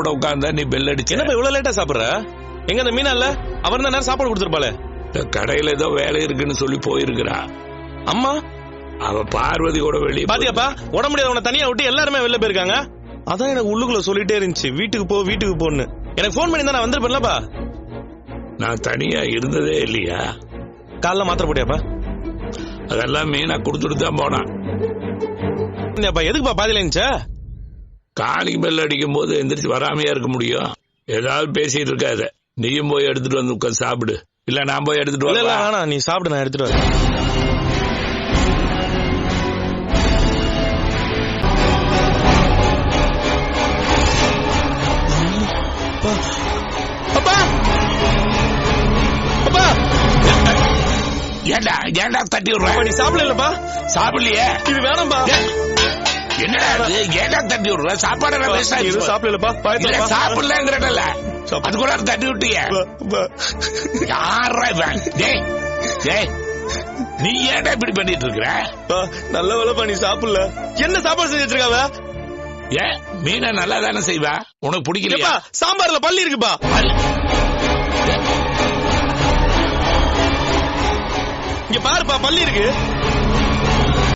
சாப்பிட உட்கார்ந்தா நீ பெல் அடிச்ச என்னப்பா இவ்வளவு லேட்டா சாப்பிடுற? எங்க அந்த மீனா இல்ல அவர் தான் நேரம் சாப்பாடு கொடுத்துருப்பாளே. இந்த கடையில ஏதோ வேலை இருக்குன்னு சொல்லி போயிருக்கிறா. அம்மா அவ பார்வதி கூட வெளியே பாத்தியாப்பா உடம்பு முடியாத உன்னை தனியா விட்டு எல்லாருமே வெளில போயிருக்காங்க? அதான் எனக்கு உள்ளுக்குள்ள சொல்லிட்டே இருந்துச்சு. வீட்டுக்கு போ வீட்டுக்கு போன்னு. எனக்கு ஃபோன் பண்ணி தான் நான் வந்திருப்பேன்லப்பா. நான் தனியா இருந்ததே இல்லையா? காலைல மாத்திரை போட்டியாப்பா? அதெல்லாம் மீனா கொடுத்துட்டு தான் போனான். எதுக்குப்பா பாதியில இருந்துச்சா? காலிங் பெல் அடிக்கும் போது எந்திரிச்சு வராமையா இருக்க முடியும்? ஏதாவது பேசிட்டு இருக்காத நீயும் போய் எடுத்துட்டு வந்து உட்காந்து சாப்பிடு. இல்ல நான் போய் எடுத்துட்டு இல்ல வரேன் வேணாம் நீ சாப்பிடு நான் எடுத்துட்டு வரேன். ஏண்டா ஏண்டா தட்டி அப்பா, விடுற நீ சாப்பிடலப்பா சாப்பிடலையே? இது வேணாம்பா. ஏண்டா தட்டி விடுற சாப்பாடு. எதுவும் சாப்பிடலப்பா சாப்பிடலங்கிறடல சாப்பிடு. அது கூட தட்டி விட்டிய. யாரா இவன்? டேய் டேய் நீ ஏன்டா இப்படி பண்ணிட்டு இருக்கிற? நல்ல நீ சாப்பிடல. என்ன சாப்பாடு செஞ்சு வச்சிருக்காவ? ஏன் மீனை நல்லா தானே செய்வா? உனக்கு பிடிக்கலையா? சாம்பார்ல பள்ளி இருக்குப்பா. இங்க பாருப்பா பள்ளி இருக்கு.